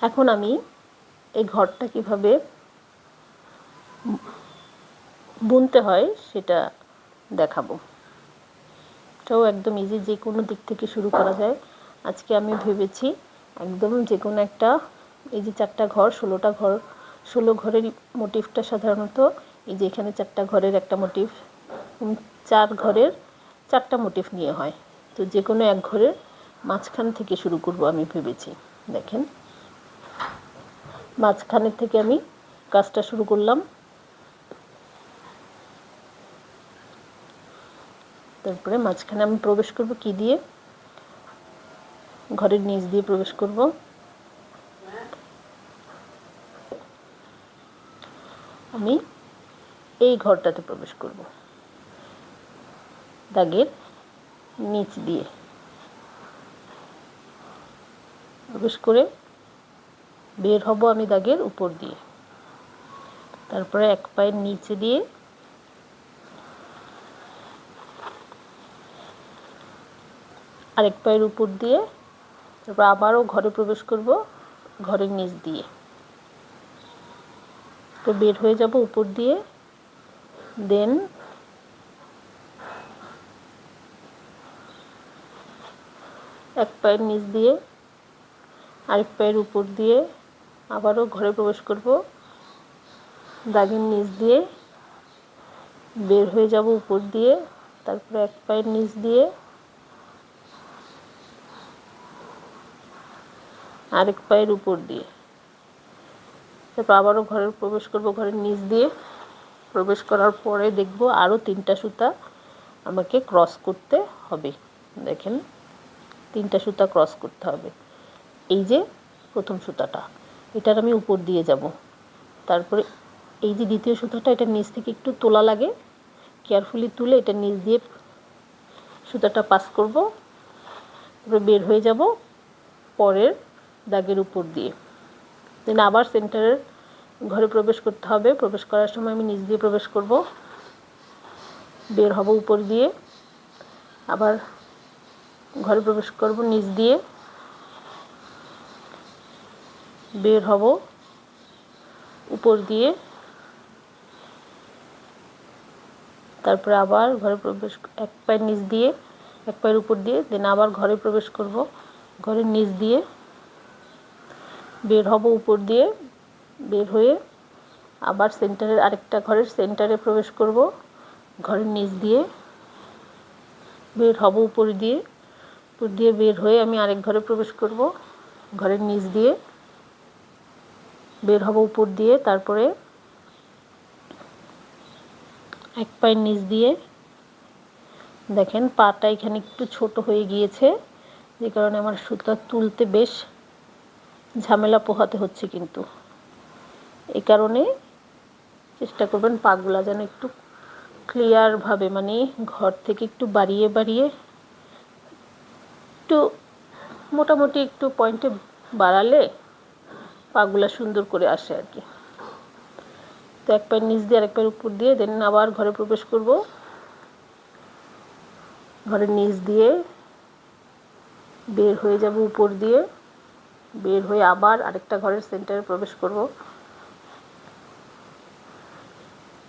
এখন আমি এই ঘরটা কীভাবে বুনতে হয় সেটা দেখাবো। এটাও একদম ইজি যে কোনো দিক থেকে শুরু করা যায়। আজকে আমি ভেবেছি একদম যে কোনো একটা এই যে চারটা ঘর, ষোলোটা ঘর, ষোলো ঘরের মোটিভটা সাধারণত এই যে এখানে চারটা ঘরের একটা মোটিভ চার ঘরের চারটা মোটিভ নিয়ে হয়। তো যে কোনো এক ঘরের মাঝখান থেকে শুরু করব আমি ভেবেছি। দেখেন। মাঝখানের থেকে আমি কাজটা শুরু করলাম। তারপরে মাঝখানে আমি প্রবেশ করব কি দিয়ে? ঘরের নিচ দিয়ে প্রবেশ করব। আমি এই ঘরটাতে প্রবেশ করব। দাগের নিচ দিয়ে। প্রবেশ করে বের হব আমি দাগের উপর দিয়ে। তারপরে এক পায়ের নিচে দিয়ে আরেক পায়ের উপর দিয়ে তারপর আবারও ঘরে প্রবেশ করব ঘরের নিচ দিয়ে। তো বের হয়ে যাব উপর দিয়ে, দেন এক পায়ের নিচ দিয়ে, আরেক পায়ের উপর দিয়ে আবারও ঘরে প্রবেশ করব। দাগের নিচ দিয়ে বের হয়ে যাব উপর দিয়ে, তারপরে এক পায়ের নিচ দিয়ে। আরেক পায়ের উপর দিয়ে। তারপর আবারও ঘরে প্রবেশ করব, ঘরের নিচ দিয়ে। প্রবেশ করার পরে দেখব আরও তিনটা সুতা আমাকে ক্রস করতে হবে। দেখেন, তিনটা সুতা ক্রস করতে হবে। এই যে প্রথম সুতাটা। এটার আমি উপর দিয়ে যাব। তারপরে এই যে দ্বিতীয় সুতাটা, এটা নিচ থেকে একটু তোলা লাগে। কেয়ারফুলি তুলে এটা নিচ দিয়ে সুতাটা পাস করব। তারপরে বের হয়ে যাব পরের দাগের উপর দিয়ে। দেন আবার সেন্টারের ঘরে প্রবেশ করতে হবে। প্রবেশ করার সময় আমি নিচ দিয়ে প্রবেশ করব। বের হব উপর দিয়ে। আবার ঘরে প্রবেশ করব নিচ দিয়ে। বের হব। উপর দিয়ে। তারপরে আবার ঘরে প্রবেশ এক পায়ের নিচ দিয়ে, এক পায়ের উপর দিয়ে, দেন আবার ঘরে প্রবেশ করব। ঘরের নিচ দিয়ে। বের হব উপর দিয়ে। বের হয়ে আবার সেন্টারের আরেকটা ঘরের সেন্টারে প্রবেশ করব। ঘরের নিচ দিয়ে। বের হব উপর দিয়ে। উপর দিয়ে বের হয়ে আমি আরেক ঘরে প্রবেশ করব। ঘরের নিচ দিয়ে। বের হব উপর দিয়ে, তারপরে এক পায়ের নিচ দিয়ে। দেখেন, পাটা এখানে একটু ছোট হয়ে গিয়েছে, যে কারণে আমার সুতা তুলতে বেশ ঝামেলা পোহাতে হচ্ছে কিন্তু। এই কারণে চেষ্টা করবেন পাগুলা যেন একটু ক্লিয়ারভাবে মানে ঘর থেকে একটু বাড়িয়ে বাড়িয়ে একটু মোটামুটি একটু পয়েন্টে বাড়ালে পাগুলা সুন্দর করে আসে আর কি। তো এক পায়ের নিচ দিয়ে আরেক পায়ের উপর দিয়ে দেন আবার ঘরে প্রবেশ করব। ঘরের নিচ দিয়ে বের হয়ে যাব উপর দিয়ে। বের হয়ে আবার আরেকটা ঘরের সেন্টারে প্রবেশ করব।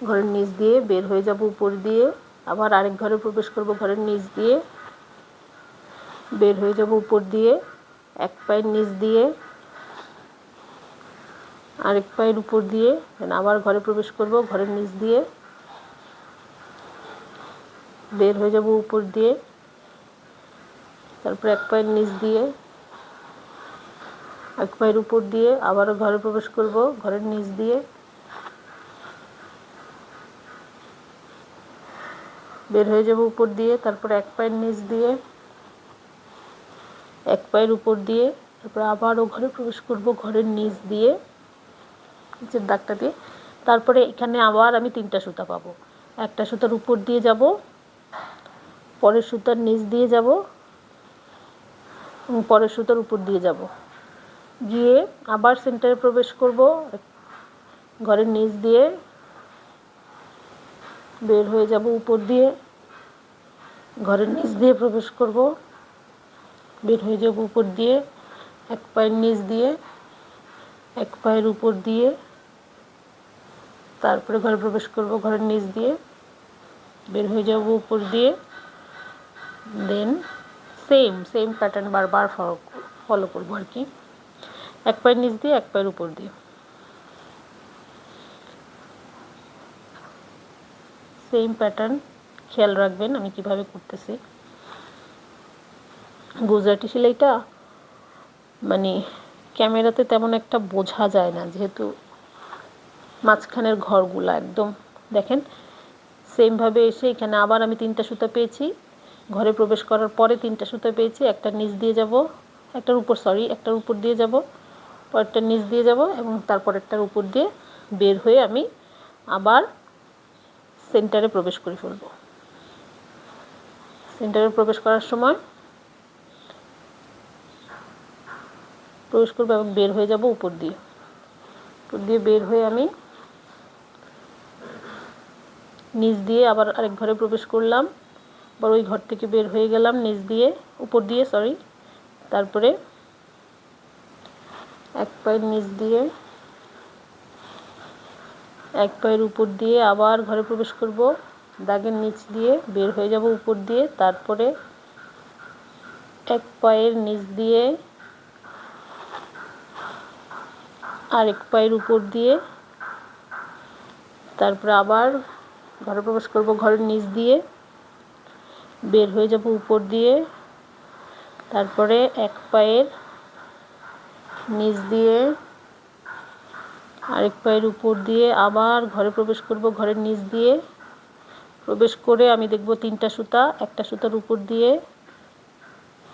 ঘরের নিচ দিয়ে বের হয়ে যাব উপর দিয়ে। আবার আরেক ঘরে প্রবেশ করব ঘরের নিচ দিয়ে। বের হয়ে যাব উপর দিয়ে। এক পায়ের নিচ দিয়ে আরেক পায়ের উপর দিয়ে আবার ঘরে প্রবেশ করব, ঘরের নিচ দিয়ে। বের হয়ে যাব উপর দিয়ে, তারপর এক পায়ের নিচ দিয়ে, এক পায়ের উপর দিয়ে আবারও ঘরে প্রবেশ করব, ঘরের নিচ দিয়ে। বের হয়ে যাব উপর দিয়ে, তারপর এক পায়ের নিচ দিয়ে, এক পায়ের উপর দিয়ে, তারপর আবারও ঘরে প্রবেশ করব, ঘরের নিচ দিয়ে। নিচের দাগটা দিয়ে। তারপরে এখানে আবার আমি তিনটা সুতা পাবো। একটা সুতার উপর দিয়ে যাব, পরের সুতার নিচ দিয়ে যাব পরের সুতার উপর দিয়ে যাব। গিয়ে আবার সেন্টারে প্রবেশ করব, ঘরের নিচ দিয়ে। বের হয়ে যাব উপর দিয়ে। ঘরের নিচ দিয়ে প্রবেশ করব। বের হয়ে যাব উপর দিয়ে, এক পায়ের নিচ দিয়ে, এক পায়ের উপর দিয়ে। তারপরে ঘরে প্রবেশ করব, ঘরের নিচ দিয়ে। বের হয়ে যাব উপর দিয়ে। দেন সেম সেম প্যাটার্ন বারবার ফলো ফলো করব আর কি। এক পায়ের নিচ দিয়ে, এক পায়ের উপর দিয়ে। সেম প্যাটার্ন খেয়াল রাখবেন আমি কীভাবে করতেছি। গুজরাটি সেলাইটা? মানে ক্যামেরাতে তেমন একটা বোঝা যায় না, যেহেতু মাঝখানের ঘরগুলো একদম, দেখেন? সেমভাবে এসে এখানে আবার আমি তিনটা সুতা পেয়েছি। ঘরে প্রবেশ করার পরে তিনটা সুতা পেয়েছি, একটা নিচ দিয়ে যাব, একটার উপর সরি একটার উপর দিয়ে যাব পরেরটার নিচ দিয়ে যাব এবং তারপরেরটার উপর দিয়ে বের হয়ে আমি আবার সেন্টারে প্রবেশ করে ফেলব। সেন্টারে প্রবেশ করার সময় প্রবেশ করব এবং বের হয়ে যাব উপর দিয়ে। উপর দিয়ে বের হয়ে আমি নিচ দিয়ে আবার আরেক ঘরে প্রবেশ করলাম। আবার ওই ঘর থেকে বের হয়ে গেলাম নিচ দিয়ে, উপর দিয়ে সরি তারপরে এক পায়ের নিচ দিয়ে, এক পায়ের উপর দিয়ে আবার ঘরে প্রবেশ করব। দাগের নিচ দিয়ে বের হয়ে যাব উপর দিয়ে। তারপরে এক পায়ের নিচ দিয়ে আরেক পায়ের উপর দিয়ে, তারপরে আবার ঘরে প্রবেশ করব, ঘরের নিচ দিয়ে। বের হয়ে যাব উপর দিয়ে। তারপরে এক পায়ের নিচ দিয়ে, আরেক পায়ের উপর দিয়ে আবার ঘরে প্রবেশ করব, ঘরের নিচ দিয়ে। প্রবেশ করে আমি দেখব তিনটা সুতা, একটা সুতার উপর দিয়ে,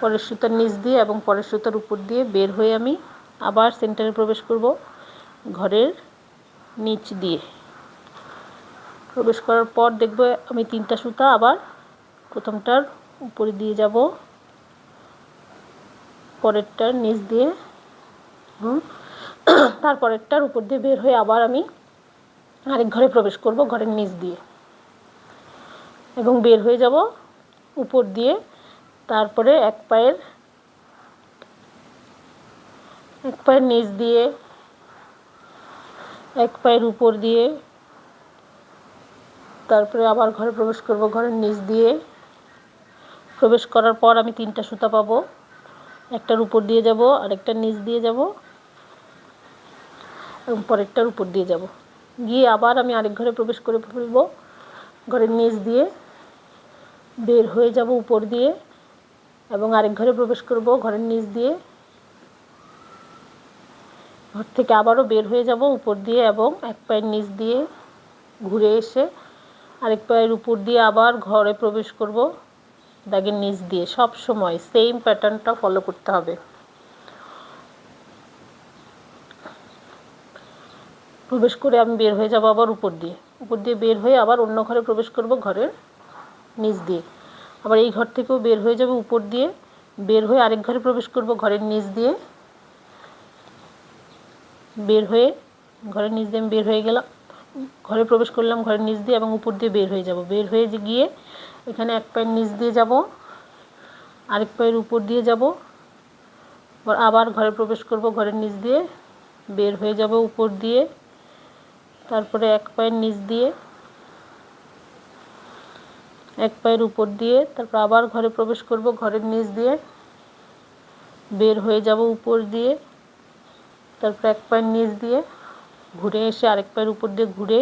পরের সুতার নিচ দিয়ে এবং পরের সুতার উপর দিয়ে বের হয়ে আমি আবার সেন্টারে প্রবেশ করব, ঘরের নিচ দিয়ে। প্রবেশ করার পর দেখব আমি তিনটা সুতা, আবার প্রথমটার উপরে দিয়ে যাব, পরেরটার নিচ দিয়ে তারপরেরটার উপর দিয়ে বের হয়ে আবার আমি আরেক ঘরে প্রবেশ করব, ঘরের নিচ দিয়ে এবং বের হয়ে যাব উপর দিয়ে, তারপরে এক পায়ের এক পায়ের নিচ দিয়ে, এক পায়ের উপর দিয়ে তারপরে আবার ঘরে প্রবেশ করব, ঘরের নিচ দিয়ে। প্রবেশ করার পর আমি তিনটা সুতা পাবো। একটার উপর দিয়ে যাব, আরেকটার নিচ দিয়ে যাব, এবং পরেরটার উপর দিয়ে যাব। গিয়ে আবার আমি আরেক ঘরে প্রবেশ করে ফেলব, ঘরের নিচ দিয়ে। বের হয়ে যাব উপর দিয়ে, এবং আরেক ঘরে প্রবেশ করব ঘরের নিচ দিয়ে। ঘর থেকে আবারও বের হয়ে যাব উপর দিয়ে, এবং এক পায়ের নিচ দিয়ে ঘুরে এসে আরেক পায়ের উপর দিয়ে আবার ঘরে প্রবেশ করব দাগের নিচ দিয়ে। সব সময় সেম প্যাটার্নটা ফলো করতে হবে। প্রবেশ করে আমি বের হয়ে যাব আবার উপর দিয়ে। উপর দিয়ে বের হয়ে আবার অন্য ঘরে প্রবেশ করব ঘরের নিচ দিয়ে। আবার এই ঘর থেকেও বের হয়ে যাবে উপর দিয়ে। বের হয়ে আরেক ঘরে প্রবেশ করব ঘরের নিচ দিয়ে। বের হয়ে ঘরের নিচ দিয়ে আমি বের হয়ে গেলাম। ঘরে প্রবেশ করলাম, ঘরের নিচ দিয়ে এবং উপর দিয়ে বের হয়ে যাব। বের হয়ে গিয়ে এখানে এক পায়ের নিচ দিয়ে যাব, আরেক পায়ের উপর দিয়ে যাব। আবার ঘরে প্রবেশ করব, ঘরের নিচ দিয়ে বের হয়ে যাব উপর দিয়ে। তারপরে এক পায়ের নিচ দিয়ে, এক পায়ের উপর দিয়ে, তারপর আবার ঘরে প্রবেশ করব, ঘরের নিচ দিয়ে বের হয়ে যাব উপর দিয়ে। তারপর এক পায়ের নিচ দিয়ে ঘুরে এসে আরেক পায়ের উপর দিয়ে ঘুরে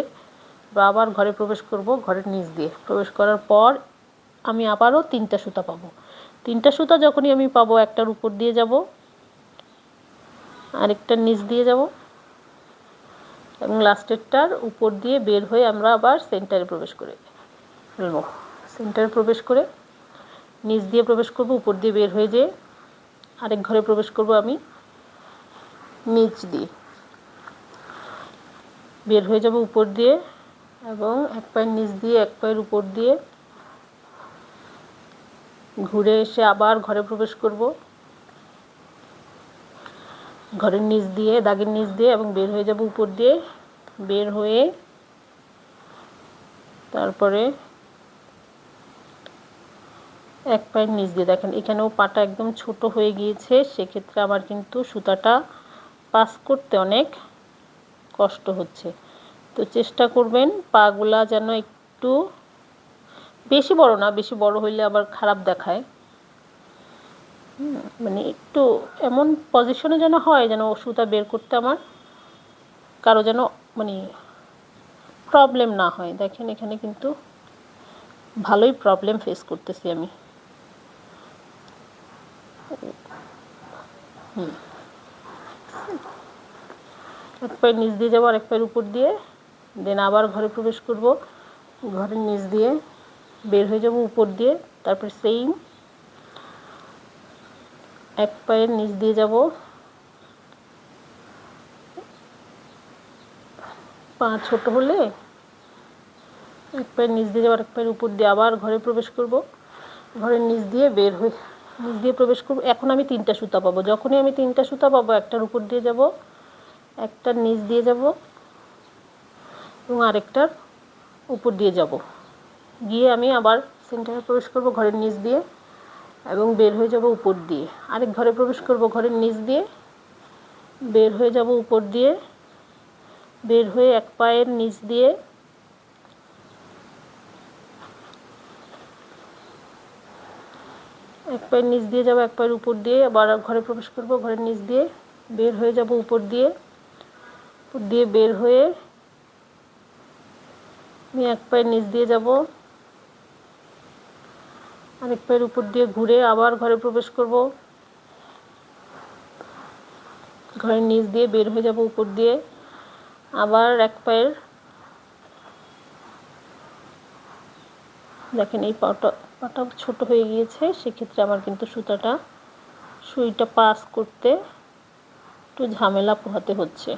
আবার ঘরে প্রবেশ করব, ঘরের নিচ দিয়ে। প্রবেশ করার পর আমি আবারও তিনটা সুতা পাবো। তিনটা সুতা যখনই আমি পাবো, একটার উপর দিয়ে যাব, আরেকটার নিচ দিয়ে যাব এবং লাস্টেরটার উপর দিয়ে বের হয়ে আমরা আবার সেন্টারে প্রবেশ করে ফেলব। সেন্টারে প্রবেশ করে নিচ দিয়ে প্রবেশ করব, উপর দিয়ে বের হয়ে যেয়ে আরেক ঘরে প্রবেশ করব আমি নিচ দিয়ে। বের হয়ে যাব উপর দিয়ে এবং এক পায়ের নিচ দিয়ে, এক পায়ের উপর দিয়ে ঘুরে এসে আবার ঘরে প্রবেশ করব। ঘরের নিচ দিয়ে, দাগের নিচ দিয়ে এবং বের হয়ে যাব উপর দিয়ে। বের হয়ে তারপরে এক পায়ের নিচ দিয়ে। দেখেন, এখানেও পাটা একদম ছোট হয়ে গিয়েছে, সেক্ষেত্রে আমার কিন্তু সুতাটা পাস করতে অনেক কষ্ট হচ্ছে। তো চেষ্টা করবেন পাগুলা যেন একটু বেশি বড় না, বেশি বড় হইলে আবার খারাপ দেখায়। মানে একটু এমন পজিশনে যেন হয় যেন সুতা বের করতে আমার কারও যেন মানে প্রবলেম না হয়। দেখেন এখানে কিন্তু ভালোই প্রবলেম ফেস করতেছি আমি। হুম। এক পায়ের নিচ দিয়ে যাব আর এক পায়ের উপর দিয়ে। দেন আবার ঘরে প্রবেশ করব। ঘরের নিচ দিয়ে বের হয়ে যাব উপর দিয়ে, তারপর সেম এক পায়ের নিচ দিয়ে যাব। পা ছোট হলে এক পায়ের নিচ দিয়ে যাব আর এক পায়ের উপর দিয়ে আবার ঘরে প্রবেশ করব। ঘরের নিচ দিয়ে বের হয়ে, নিচ দিয়ে প্রবেশ করব। এখন আমি তিনটা সুতা পাবো। যখনই আমি তিনটা সুতা পাবো, একটার উপর দিয়ে যাব। একটার নিচ দিয়ে যাব এবং আরেকটার উপর দিয়ে যাব। গিয়ে আমি আবার সেন্টারে প্রবেশ করব ঘরের নিচ দিয়ে এবং বের হয়ে যাব উপর দিয়ে। আরেক ঘরে প্রবেশ করব ঘরের নিচ দিয়ে, বের হয়ে যাব উপর দিয়ে, বের হয়ে এক পায়ের নিচ দিয়ে এক পায়ের নিচ দিয়ে যাব, এক পায়ের উপর দিয়ে আবার ঘরে প্রবেশ করব, ঘরের নিচ দিয়ে বের হয়ে যাব উপর দিয়ে। উপর দিয়ে বের হয়ে আমি এক পায়ের নিচ দিয়ে যাব। আরেক পায়ের উপর দিয়ে ঘুরে আবার ঘরে প্রবেশ করব। ঘরের নিচ দিয়ে বের হয়ে যাব উপর দিয়ে। আবার এক পায়ের দেখেন এই পাটা পাটা ছোট হয়ে গিয়েছে, সেক্ষেত্রে আমার কিন্তু সুতাটা, সুইটা পাস করতে একটু ঝামেলা পোহাতে হচ্ছে।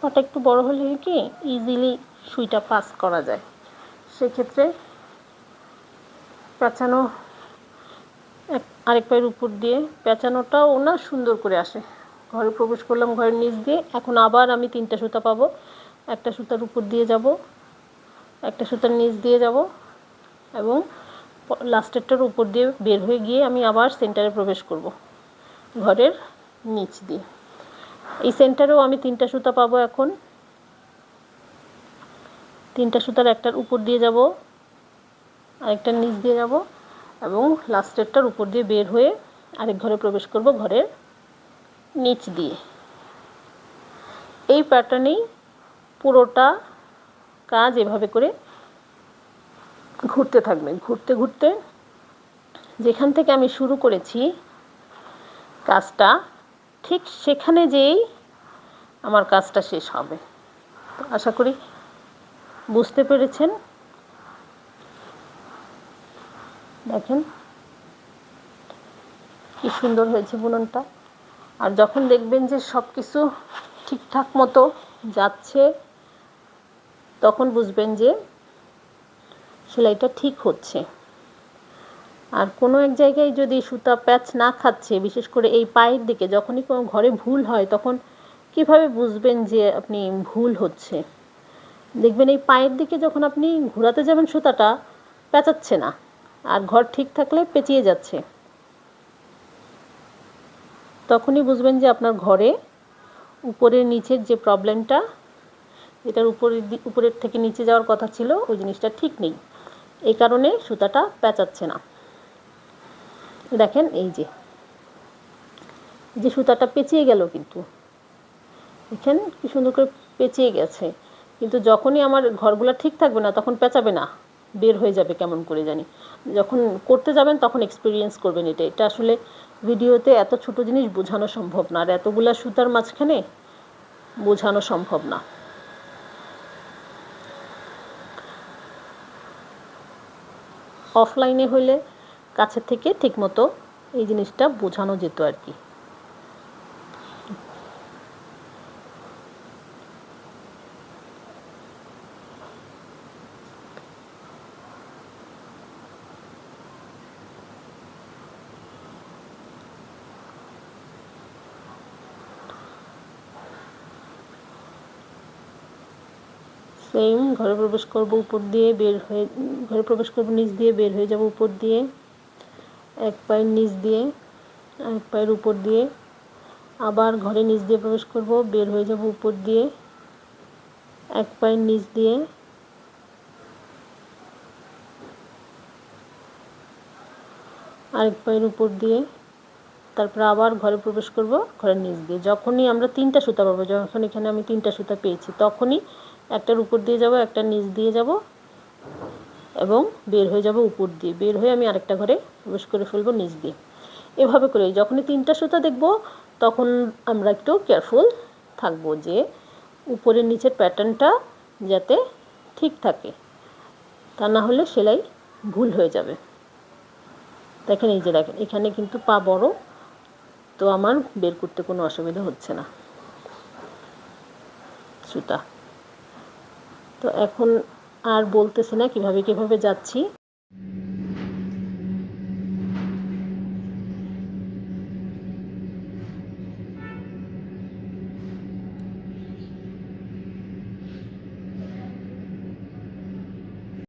পাটা একটু বড় হলে কি ইজিলি সুইটা পাস করা যায়। সেক্ষেত্রে পেঁচানো এক আরেক পায়ের উপর দিয়ে পেঁচানোটাও না সুন্দর করে আসে। ঘরে প্রবেশ করলাম, ঘরের নিচ দিয়ে। এখন আবার আমি তিনটা সুতা পাবো। একটা সুতার উপর দিয়ে যাব, একটা সুতার নিচ দিয়ে যাব এবং লাস্টেরটার উপর দিয়ে বের হয়ে গিয়ে আমি আবার সেন্টারে প্রবেশ করব। ঘরের নিচ দিয়ে। এই সেন্টারেও আমি তিনটা সুতা পাবো এখন। তিনটা সুতার একটার উপর দিয়ে যাব, আরেকটার নিচ দিয়ে যাব এবং লাস্টেরটার উপর দিয়ে বের হয়ে আরেক ঘরে প্রবেশ করব ঘরের নিচ দিয়ে। এই প্যাটার্নেই পুরোটা কাজ এভাবে করে ঘুরতে থাকবে। ঘুরতে ঘুরতে যেখান থেকে আমি শুরু করেছি কাজটা, ঠিক সেখানে যেই আমার কাজটা শেষ হবে। তো আশা করি বুঝতে পেরেছেন। দেখেন কি সুন্দর হয়েছে বুননটা। আর যখন দেখবেন যে সব কিছু ঠিকঠাক মতো যাচ্ছে, তখন বুঝবেন যে সেলাইটা ঠিক হচ্ছে। আর কোনো এক জায়গায় যদি সুতা প্যাচ না খাচ্ছে, বিশেষ করে এই পায়ের দিকে, যখনই কোনো ঘরে ভুল হয়, তখন কীভাবে বুঝবেন যে আপনি ভুল হচ্ছে? দেখবেন এই পায়ের দিকে যখন আপনি ঘোরাতে যাবেন সুতাটা, পেঁচাচ্ছে না আর ঘর ঠিক থাকলে পেঁচিয়ে যাচ্ছে। তখনই বুঝবেন যে আপনার ঘরে উপরের নিচের যে প্রবলেমটা যেটার উপরের উপরের থেকে নিচে যাওয়ার কথা ছিল, ওই জিনিসটা ঠিক নেই। এই কারণে সুতাটা পেঁচাচ্ছে না। দেখেন এই যে। যে সুতাটা পেঁচিয়ে গেল কিন্তু। দেখেন কি সুন্দর করে পেঁচিয়ে গেছে। কিন্তু যখনই আমার ঘরগুলো ঠিক থাকবে না, তখন পেঁচাবে না। বের হয়ে যাবে কেমন করে জানি। যখন করতে যাবেন, তখন এক্সপিরিয়েন্স করবেন এটা। এটা আসলে ভিডিওতে এত ছোট জিনিস বোঝানো সম্ভব না। আর এতগুলা সুতার মাঝখানে বোঝানো সম্ভব না। অফলাইনে হলে কাছে থেকে ঠিকমতো এই জিনিসটা বোঝানো যেত আর কি। সেম ঘরে প্রবেশ করব উপর দিয়ে, বের হয়ে, ঘরে প্রবেশ করব নিচ দিয়ে, বের হয়ে যাব উপর দিয়ে। এক পায়ের নিচ দিয়ে, এক পায়ের উপর দিয়ে। আবার ঘরে নিচ দিয়ে প্রবেশ করব, বের হয়ে যাব উপর দিয়ে। এক পায়ের নিচ দিয়ে। আরেক পায়ের উপর দিয়ে। তারপর আবার ঘরে প্রবেশ করব, ঘরের নিচ দিয়ে। যখনই আমরা তিনটা সুতা পাবো, যখন এখানে আমি তিনটা সুতা পেয়েছি, তখনই একটার উপর দিয়ে যাব একটা নিচ দিয়ে যাব। এবং বের হয়ে যাব উপর দিয়ে। বের হয়ে আমি আরেকটা ঘরে প্রবেশ করে ফেলব নিচ দিয়ে। এভাবে করে যখনই তিনটা সুতা দেখব, তখন আমরা একটু কেয়ারফুল থাকব যে উপরের নিচের প্যাটার্নটা যাতে ঠিক থাকে। তা না হলে সেলাই ভুল হয়ে যাবে। দেখেন এই যে দেখেন, এখানে কিন্তু পা বড়, তো আমার বের করতে কোনো অসুবিধা হচ্ছে না। সুতা। তো এখন আর বলতেছি না কীভাবে কীভাবে যাচ্ছি।